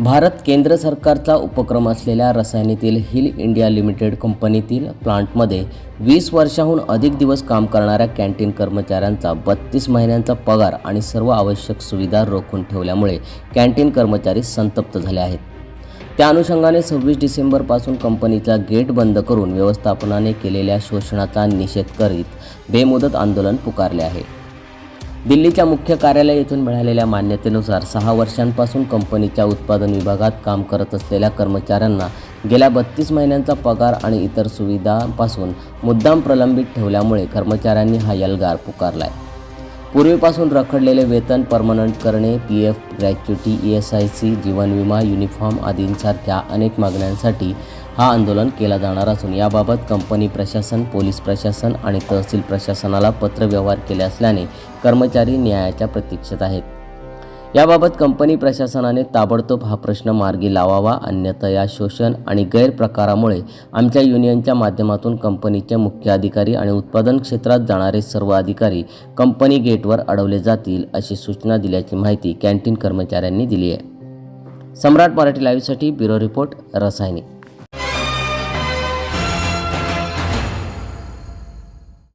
भारत केंद्र सरकारचा उपक्रम असलेल्या रसायनीतील हिल इंडिया लिमिटेड कंपनीतील प्लांटमध्ये वीस वर्षाहून अधिक दिवस काम करणाऱ्या कॅन्टीन कर्मचाऱ्यांचा बत्तीस महिन्यांचा पगार आणि सर्व आवश्यक सुविधा रोखून ठेवल्यामुळे कॅन्टीन कर्मचारी संतप्त झाले आहेत. त्या अनुषंगाने सव्वीस डिसेंबरपासून कंपनीचा गेट बंद करून व्यवस्थापनाने केलेल्या शोषणाचा निषेध करीत बेमुदत आंदोलन पुकारले आहे. दिल्लीच्या मुख्य कार्यालय येथून मिळालेल्या मान्यतेनुसार सहा वर्षांपासून कंपनीच्या उत्पादन विभागात काम करत असलेल्या कर्मचाऱ्यांना गेल्या बत्तीस महिन्यांचा पगार आणि इतर सुविधांपासून मुद्दाम प्रलंबित ठेवल्यामुळे कर्मचाऱ्यांनी हा यलगार पुकारला आहे पूर्वीपासून रखडलेले वेतन परमनंट करणे P F gratuity E S I C जीवन विमा युनिफॉर्म आदींसारख्या अनेक मागण्यांसाठी हा आंदोलन केला जाणार असून याबाबत कंपनी प्रशासन पोलीस प्रशासन आणि तहसील प्रशासनाला पत्रव्यवहार केले असल्याने कर्मचारी न्यायाच्या प्रतीक्षेत आहेत. याबाबत कंपनी प्रशासनाने ताबडतोब हा प्रश्न मार्गी लावावा अन्यथा या शोषण आणि गैरप्रकारामुळे आमच्या युनियनच्या माध्यमातून कंपनीचे मुख्य अधिकारी आणि उत्पादन क्षेत्रात जाणारे सर्व अधिकारी कंपनी गेटवर अडवले जातील अशी सूचना दिल्याची माहिती कॅन्टीन कर्मचाऱ्यांनी दिली आहे. सम्राट मराठी लाईव्हसाठी ब्युरो रिपोर्ट रसायनिक